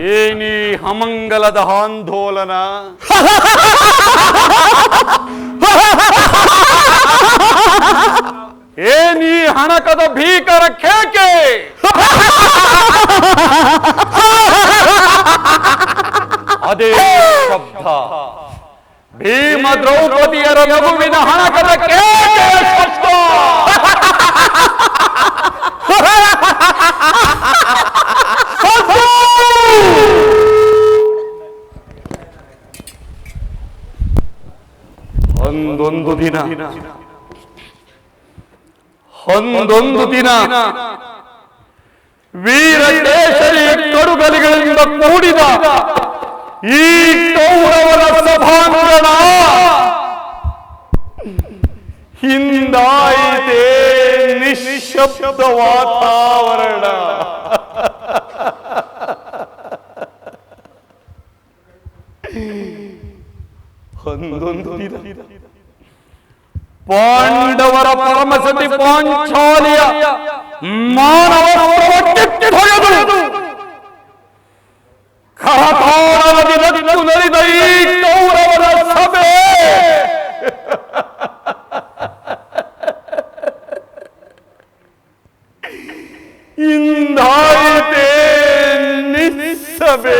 ಏನೀ ಹಮಂಗಲದ ಆಂದೋಲನ? ಏನಿ ಹಣಕದ ಭೀಕರ ಕೇಕೆ ಅದೇ ಶಬ್ದ. ಭೀಮ ದ್ರೌಪದಿಯರ ಮಗುವಿನ ಹಣಕದ ಕೇಕೆ ಒಂದೊಂದು ದಿನ. ಒಂದೊಂದು ದಿನ. ವೀರಕೇಶರಿ ಕಡುಗಲಿಗಳಿಂದ ಕೂಡಿದ ಈ ಕೌರವರ ಸಭಾಂಗಣ. ಹಿಂದಾಯಿತೇ ನಿಶಬ್ದ ವಾತಾವರಣ. ಒಂದೊಂದು ದಿನ. ಪಾಂಡವರ ಪರಮಸತಿ ಪಾಂಚಾಲಿಯ ಮಾನವ ಹೊಡೆದು ಕರತಾಳದಿಂದ ನಡೆದ ಈ ಕೌರವರ ಸಭೆ ಇಂದಾಯಿತೇ ನಿಸ್ಸಭೆ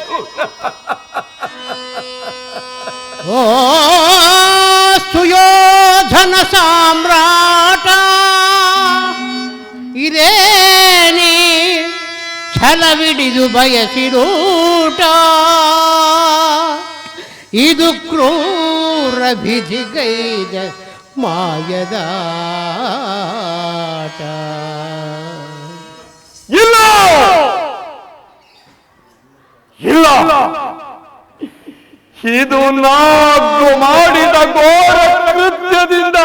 ಬಯಸಿದೂಟ. ಓ ಸುಯೋಧನ ಸಾಮ್ರಾಟ ಇದೇನಿ ಛಲವಿಡಿದು ಬಯಸಿರೂಟ ಇದು ಕ್ರೂರ ವಿಧಿಗೈದ ಮಾಯದಾಟ ಇಲ್ಲ ಇಲ್ಲ ಇದು ನಾವು ಮಾಡಿದ ಘೋರ ಕೃತ್ಯದಿಂದ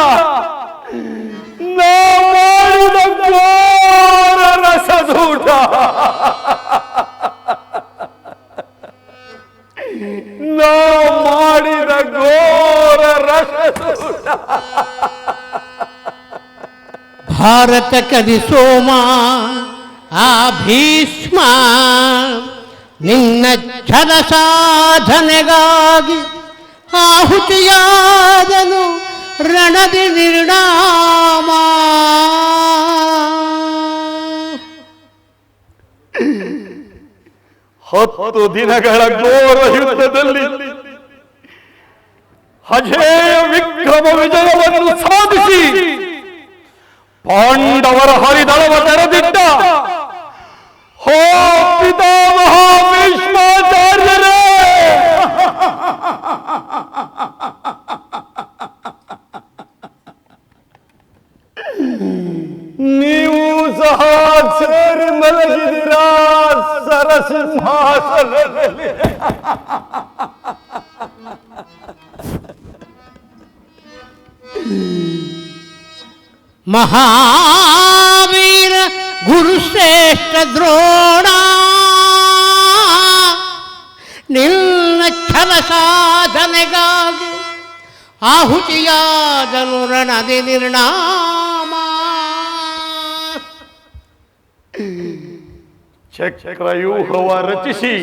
ನಾವು ಮಾಡಿದ ಘೋರ ರಸದೂಟ. ನಾವು ಮಾಡಿದ ಘೋರ ರಸದೂಟ. ಭಾರತ ಕದಿ ಸೋಮ, ಆ ಭೀಷ್ಮ ನಿನ್ನ ಛಲ ಸಾಧನೆಗಾಗಿ ಆಹುತಿಯಾದನು ರಣದಿ ನಿರ್ಣಾಮ. ಹತ್ತು ದಿನಗಳ ಘೋರ ಯುದ್ಧದಲ್ಲಿ ಅಜೇಯ ವಿಕ್ರಮ ವಿಜಯವನ್ನು ಸಾಧಿಸಿ ಪಾಂಡವರ ಹರಿದಳವ ತೆರೆದಿಟ್ಟ ಸರಸಿಂಹಾಸನದಲ್ಲಿ ಮಹಾವೀರ ಗುರುಶ್ರೇಷ್ಠ ದ್ರೋಣ ನಿನ್ನ ಛಲ ಸಾಧನೆಗಾಗಿ ಆಹುತಿಯಾದನು ರಣದಿ ನಿರ್ಣಾಮ ಚಕ್ರವ್ಯೂಹವ ರಚಿಸಿ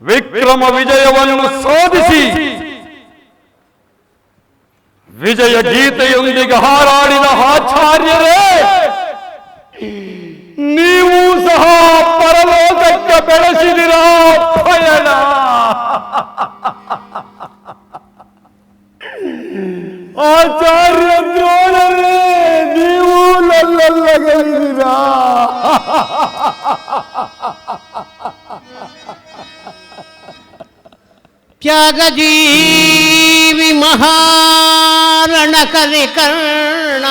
ವಿಕ್ರಮ ವಿಜಯವನ್ನು ಸಾಧಿಸಿ ವಿಜಯ ಗೀತೆಯೊಂದಿಗೆ ಹಾರಾಡಿದ ಆಚಾರ್ಯರೇ ನೀವು ತ್ಯಾಗಜೀವಿ ಮಹಾರಣ ಕರ್ಣ,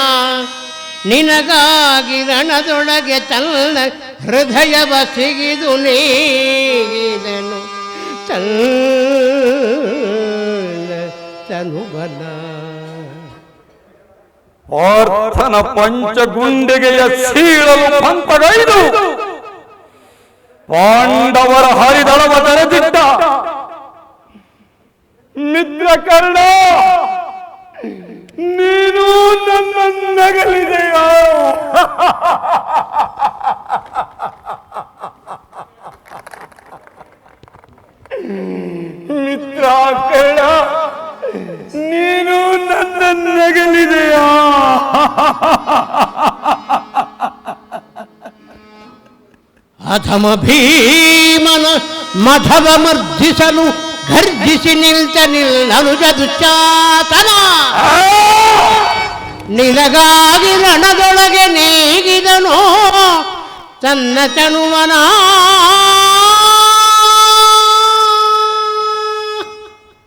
ನಿನಗಾಗಿ ರಣದೊಳಗೆ ತನ್ನ ಹೃದಯವ ಸಿಗಿದು ನೀಗಿದನು. ತನು ಬಲ ಪಾರ್ಥನ ಪಂಚಗುಂಡಿಗೆಯ ಸೀಳಲು ಪಂಪಗೈದು. ಪಾಂಡವರ ಹರಿದಳವ ತೆರೆದಿದ್ದ. ಮಿತ್ರ ಕರ್ಣ ನೀನು ನನ್ನ ನಗಲಿದೆಯೋ? ಅಧಮ ಭೀಮನ ಮಧವ ಮರ್ಧಿಸಲು ಗರ್ಜಿಸಿ ನಿಲ್ತ ನಿಲ್ಲನುಜ ದುಶ್ಚಾತನ ನಿಲಗಾಗಿ ರಣದೊಳಗೆ ನೀಗಿದನು ತನ್ನ ತನುವನ.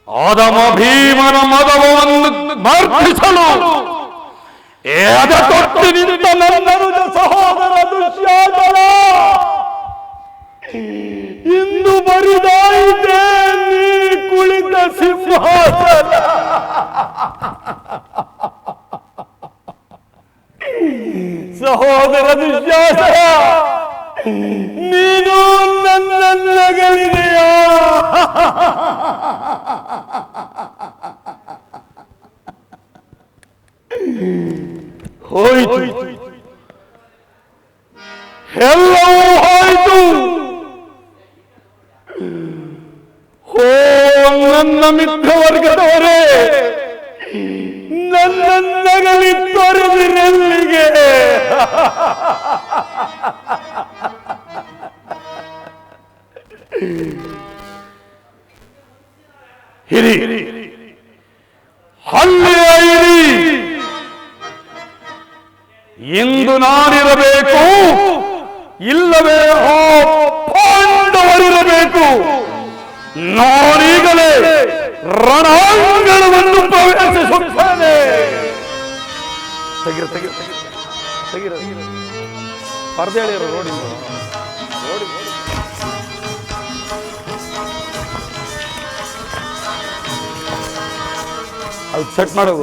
ಆದಮ ಭೀಮನ ಮದವನ್ನು ಮರ್ಧಿಸಲು ಏದ ತೊಟ್ಟು ನಿಂತ ನನ್ನನುಜ ಸಹೋದರ ದುಶ್ಯಾಸನ ಸಹೋದರ ದುಶ್ಯಾಸನ ನೀನು ನನ್ನ ನಗಲಿದೆಯಾ ಹೋಯಿತು ಎಲ್ಲವೂ ಹೋಯಿತು ಹೋ ನನ್ನ ಮಿತ್ರ ಹಿರಿ ಹಳ್ಳಿಯ ಹಿರಿ. ಇಂದು ನಾನಿರಬೇಕು. ಇಲ್ಲವೇ ಆ ಪಾಂಡವರಿರಬೇಕು. ನಾನೀಗಲೇ ರಣಾಂಗಣವನ್ನು ಪ್ರವೇಶಿಸುತ್ತೇನೆ. ತೆಗಿರು ತೆಗಿರು ತೆಗಿರ. ತೆಗಿರ. ಪರದೆ ಹೇಳಿರೋ ರೋಡಿ ನೋಡಿ ಅದು ಸೆಟ್ ಮಾಡೋದು.